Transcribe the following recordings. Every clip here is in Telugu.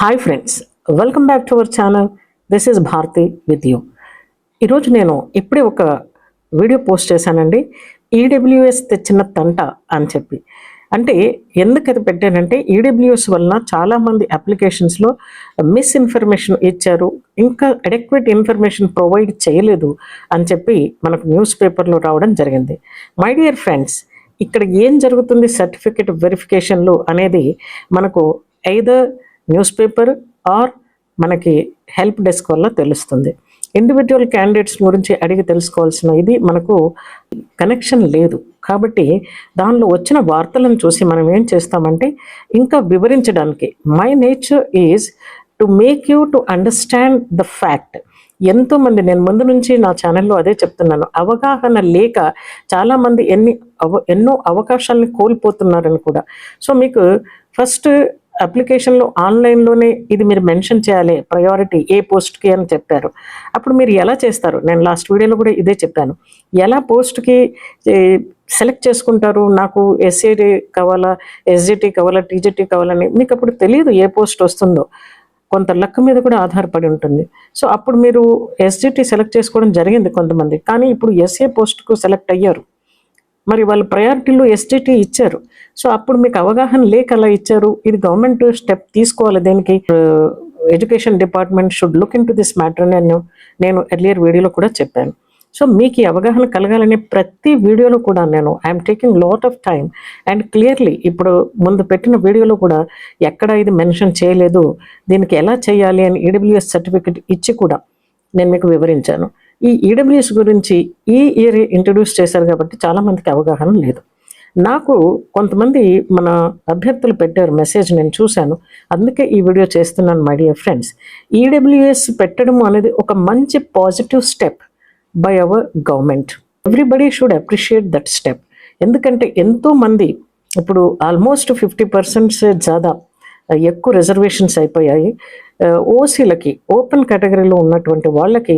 Hi friends welcome back to our channel this is Bharathi with you ఈరోజు నేను ఇప్పుడే ఒక వీడియో పోస్ట్ చేశానండి. ఈడబ్ల్యూఎస్ తెచ్చిన తంట అని చెప్పి. అంటే ఎందుకు అది పెట్టానంటే ఈడబ్ల్యూఎస్ వలన చాలామంది అప్లికేషన్స్లో మిస్ఇన్ఫర్మేషన్ ఇచ్చారు. ఇంకా అడెక్వేట్ ఇన్ఫర్మేషన్ ప్రొవైడ్ చేయలేదు అని చెప్పి మనకు న్యూస్ పేపర్లో రావడం జరిగింది. మై డియర్ ఫ్రెండ్స్ ఇక్కడ ఏం జరుగుతుంది సర్టిఫికేట్ వెరిఫికేషన్లు అనేది మనకు ఐదర్ న్యూస్ పేపర్ ఆర్ మనకి హెల్ప్ డెస్క్ వల్ల తెలుస్తుంది. ఇండివిజువల్ క్యాండిడేట్స్ గురించి అడిగి తెలుసుకోవాల్సిన ఇది మనకు కనెక్షన్ లేదు. కాబట్టి దానిలో వచ్చిన వార్తలను చూసి మనం ఏం చేస్తామంటే ఇంకా వివరించడానికి my nature is to make you to understand the fact ఎంతో మంది నేను ముందు నుంచి నా ఛానల్లో అదే చెప్తున్నాను. అవగాహన లేక చాలామంది ఎన్ని అవ ఎన్నో అవకాశాలను కోల్పోతున్నారని కూడా. సో మీకు ఫస్ట్ అప్లికేషన్లో ఆన్లైన్లోనే ఇది మీరు మెన్షన్ చేయాలి ప్రయారిటీ ఏ పోస్ట్కి అని చెప్పారు. అప్పుడు మీరు ఎలా చేస్తారు? నేను లాస్ట్ వీడియోలో కూడా ఇదే చెప్పాను. ఎలా పోస్ట్కి సెలెక్ట్ చేసుకుంటారు? నాకు ఎస్ఏడి కావాలా ఎస్జిటి కావాలా టీజీటీ కావాలని మీకు అప్పుడు తెలియదు ఏ పోస్ట్ వస్తుందో. కొంత లక్ మీద కూడా ఆధారపడి ఉంటుంది. సో అప్పుడు మీరు ఎస్జిటి సెలెక్ట్ చేసుకోవడం జరిగింది కొంతమంది. కానీ ఇప్పుడు ఎస్ఏ పోస్ట్కు సెలెక్ట్ అయ్యారు. మరి వాళ్ళు ప్రయారిటీలో ఎస్జిటి ఇచ్చారు. సో అప్పుడు మీకు అవగాహన లేక అలా ఇచ్చారు. ఇది గవర్నమెంట్ స్టెప్ తీసుకోవాలి దేనికి? Education department should look into this matter నేను నేను ఎర్లియర్ వీడియోలో కూడా చెప్పాను. సో మీకు ఈ అవగాహన కలగాలని ప్రతి వీడియోలో కూడా నేను I'm taking lot of time and clearly ఇప్పుడు ముందు పెట్టిన వీడియోలో కూడా ఎక్కడ ఇది మెన్షన్ చేయలేదు. దీనికి ఎలా చేయాలి అని ఈడబ్ల్యూఎస్ సర్టిఫికెట్ ఇచ్చి కూడా నేను మీకు వివరించాను. ఈ ఈడబ్ల్యూఎస్ గురించి ఈ ఇయర్ ఇంట్రడ్యూస్ చేశారు కాబట్టి చాలామందికి అవగాహన లేదు. నాకు కొంతమంది మన అభ్యర్థులు పెట్టారు మెసేజ్ నేను చూశాను. అందుకే ఈ వీడియో చేస్తున్నాను మై డియర్ ఫ్రెండ్స్ ఈడబ్ల్యూఎస్ పెట్టడం అనేది ఒక మంచి positive step by our government everybody should appreciate that step ఎందుకంటే ఎంతోమంది ఇప్పుడు ఆల్మోస్ట్ ఫిఫ్టీ పర్సెంట్స్ జాదా ఎక్కువ రిజర్వేషన్స్ అయిపోయాయి. ఓసీలకి ఓపెన్ కేటగిరీలో ఉన్నటువంటి వాళ్ళకి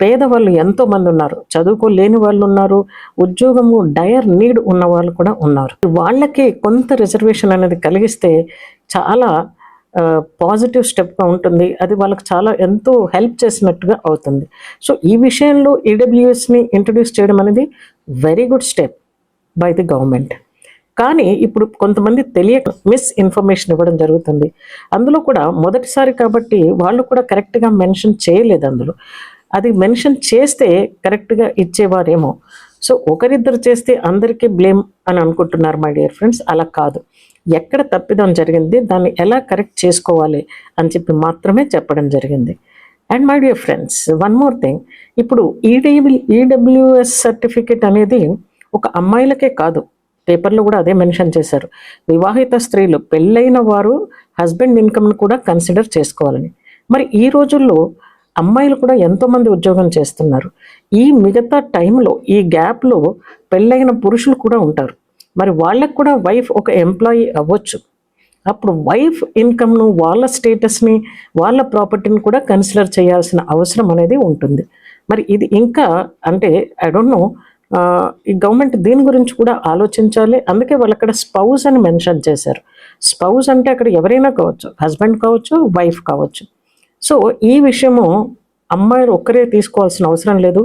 పేదవాళ్ళు ఎంతో మంది ఉన్నారు చదువుకోలేని వాళ్ళు ఉన్నారు ఉద్యోగము డయర్ నీడ్ ఉన్న వాళ్ళు కూడా ఉన్నారు. వాళ్ళకి కొంత రిజర్వేషన్ అనేది కలిగిస్తే చాలా పాజిటివ్ స్టెప్గా ఉంటుంది. అది వాళ్ళకి చాలా ఎంతో హెల్ప్ చేసినట్టుగా అవుతుంది. సో ఈ విషయంలో ఈడబ్ల్యూఎస్ని ఇంట్రడ్యూస్ చేయడం అనేది very good step by the government. కానీ ఇప్పుడు కొంతమంది తెలియక మిస్ ఇన్ఫర్మేషన్ ఇవ్వడం జరుగుతుంది. అందులో కూడా మొదటిసారి కాబట్టి వాళ్ళు కూడా కరెక్ట్గా మెన్షన్ చేయలేదు అందులో. అది మెన్షన్ చేస్తే కరెక్ట్గా ఇచ్చేవారేమో. సో ఒకరిద్దరు చేస్తే అందరికీ బ్లేమ్ అని అనుకుంటున్నారు మై డియర్ ఫ్రెండ్స్ అలా కాదు. ఎక్కడ తప్పిదం జరిగింది దాన్ని ఎలా కరెక్ట్ చేసుకోవాలి అని చెప్పి మాత్రమే చెప్పడం జరిగింది. And my dear friends one more thing ఇప్పుడు ఈడబ్ల్యూ ఈడబ్ల్యూఎస్ సర్టిఫికేట్ అనేది ఒక అమ్మాయిలకే కాదు. పేపర్లో కూడా అదే మెన్షన్ చేశారు. వివాహిత స్త్రీలు పెళ్ళైన వారు హస్బెండ్ ఇన్కమ్ను కూడా కన్సిడర్ చేసుకోవాలని. మరి ఈ రోజుల్లో అమ్మాయిలు కూడా ఎంతోమంది ఉద్యోగం చేస్తున్నారు. ఈ మిగతా టైంలో ఈ గ్యాప్లో పెళ్ళైన పురుషులు కూడా ఉంటారు. మరి వాళ్ళకు కూడా వైఫ్ ఒక ఎంప్లాయీ అవ్వచ్చు. అప్పుడు వైఫ్ ఇన్కమ్ను వాళ్ళ స్టేటస్ని వాళ్ళ ప్రాపర్టీని కూడా కన్సిడర్ చేయాల్సిన అవసరం అనేది ఉంటుంది. మరి ఇది ఇంకా అంటే ఐ డోంట్ నో ఈ గవర్నమెంట్ దీని గురించి కూడా ఆలోచించాలి. అందుకే వాళ్ళు అక్కడ స్పౌజ్ అని మెన్షన్ చేశారు. స్పౌజ్ అంటే అక్కడ ఎవరైనా కావచ్చు హస్బెండ్ కావచ్చు వైఫ్ కావచ్చు. సో ఈ విషయము అమ్మాయిలు ఒక్కరే తీసుకోవాల్సిన అవసరం లేదు.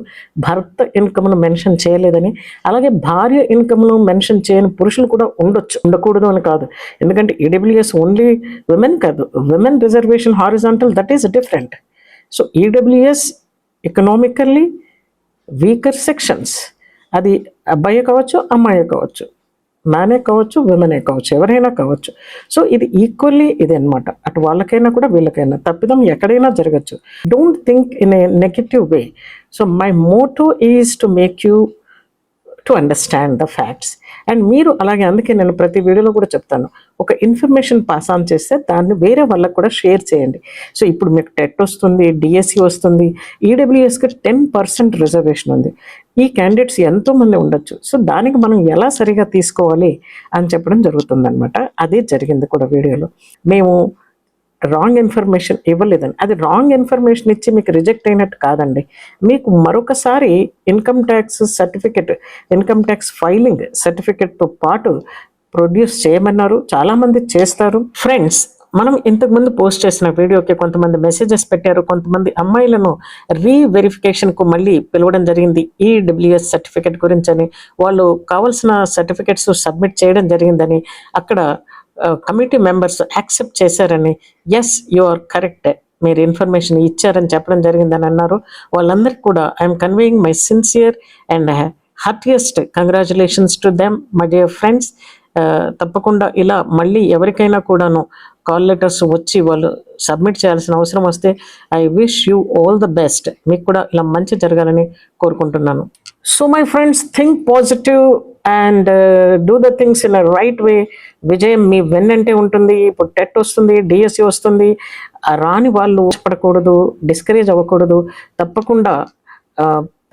భర్త ఇన్కమ్ను మెన్షన్ చేయలేదని అలాగే భార్య ఇన్కమ్ను మెన్షన్ చేయని పురుషులు కూడా ఉండొచ్చు ఉండకూడదు అని కాదు. ఎందుకంటే ఈడబ్ల్యూఎస్ ఓన్లీ విమెన్ కాదు women reservation horizontal that is different. So EWS economically weaker sections అది అబ్బాయి కావచ్చు అమ్మాయి కావచ్చు. మ్యానే కావచ్చు విమెనే కావచ్చు ఎవరైనా కావచ్చు. సో ఇది ఈక్వల్లీ ఇది అనమాట అటు వాళ్ళకైనా కూడా వీళ్ళకైనా. తప్పిదం ఎక్కడైనా జరగచ్చు. Don't think in a negative way so my motto is to make you to understand the facts and మీరు అలాగే అందుకే నేను ప్రతి వీడియోలో కూడా చెప్తాను. ఒక ఇన్ఫర్మేషన్ పాస్ ఆన్ చేస్తే దాన్ని వేరే వాళ్ళకు కూడా షేర్ చేయండి. సో ఇప్పుడు మీకు టెట్ వస్తుంది డిఎస్సి వస్తుంది ఈడబ్ల్యూఎస్కి టెన్ పర్సెంట్ రిజర్వేషన్ ఉంది. ఈ క్యాండిడేట్స్ ఎంతోమంది ఉండొచ్చు. సో దానికి మనం ఎలా సరిగా తీసుకోవాలి అని చెప్పడం జరుగుతుందనమాట అదే జరిగింది కూడా వీడియోలో. మేము రాంగ్ ఇన్ఫర్మేషన్ ఇవ్వలేదని అది రాంగ్ ఇన్ఫర్మేషన్ ఇచ్చి మీకు రిజెక్ట్ అయినట్టు కాదండి. మీకు మరొకసారి income tax certificate income tax filing సర్టిఫికెట్తో పాటు ప్రొడ్యూస్ చేయమన్నారు. చాలామంది చేస్తారు. ఫ్రెండ్స్ మనం ఇంతకుముందు పోస్ట్ చేసిన వీడియోకి కొంతమంది మెసేజెస్ పెట్టారు. కొంతమంది అమ్మాయిలను రీవెరిఫికేషన్కు మళ్ళీ పిలవడం జరిగింది. ఈ డబ్ల్యూఎస్ సర్టిఫికేట్ గురించి అని వాళ్ళు కావాల్సిన సర్టిఫికేట్స్ సబ్మిట్ చేయడం జరిగిందని అక్కడ కమిటీ మెంబర్స్ యాక్సెప్ట్ చేశారని. ఎస్ యు ఆర్ కరెక్ట్ మీరు ఇన్ఫర్మేషన్ ఇచ్చారని చెప్పడం జరిగిందని అన్నారు. వాళ్ళందరికీ కూడా I'm conveying my sincere and heartiest congratulations to them my dear friends తప్పకుండా ఇలా మళ్ళీ ఎవరికైనా కూడాను కాల్ లెటర్స్ వచ్చి వాళ్ళు సబ్మిట్ చేయాల్సిన అవసరం వస్తే I wish you all the best మీకు కూడా ఇలా మంచి జరగాలని కోరుకుంటున్నాను. So my friends think positive and do the things in a right way విజయం మీ వెన్నంటే ఉంటుంది. ఇప్పుడు టెట్ వస్తుంది డిఎస్సి వస్తుంది. రాని వాళ్ళు పడకూడదు డిస్కరేజ్ అవ్వకూడదు. తప్పకుండా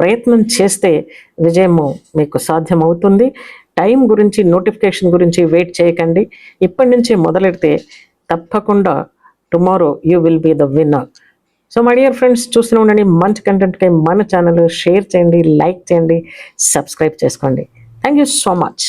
ప్రయత్నం చేస్తే విజయము మీకు సాధ్యమవుతుంది. టైం గురించి నోటిఫికేషన్ గురించి వెయిట్ చేయకండి. ఇప్పటి నుంచే మొదలెడితే తప్పకుండా tomorrow you will be the winner so my dear friends చూస్తూనే ఉండండి. మంచి కంటెంట్కి మన ఛానల్ షేర్ చేయండి లైక్ చేయండి సబ్స్క్రైబ్ చేసుకోండి. Thank you so much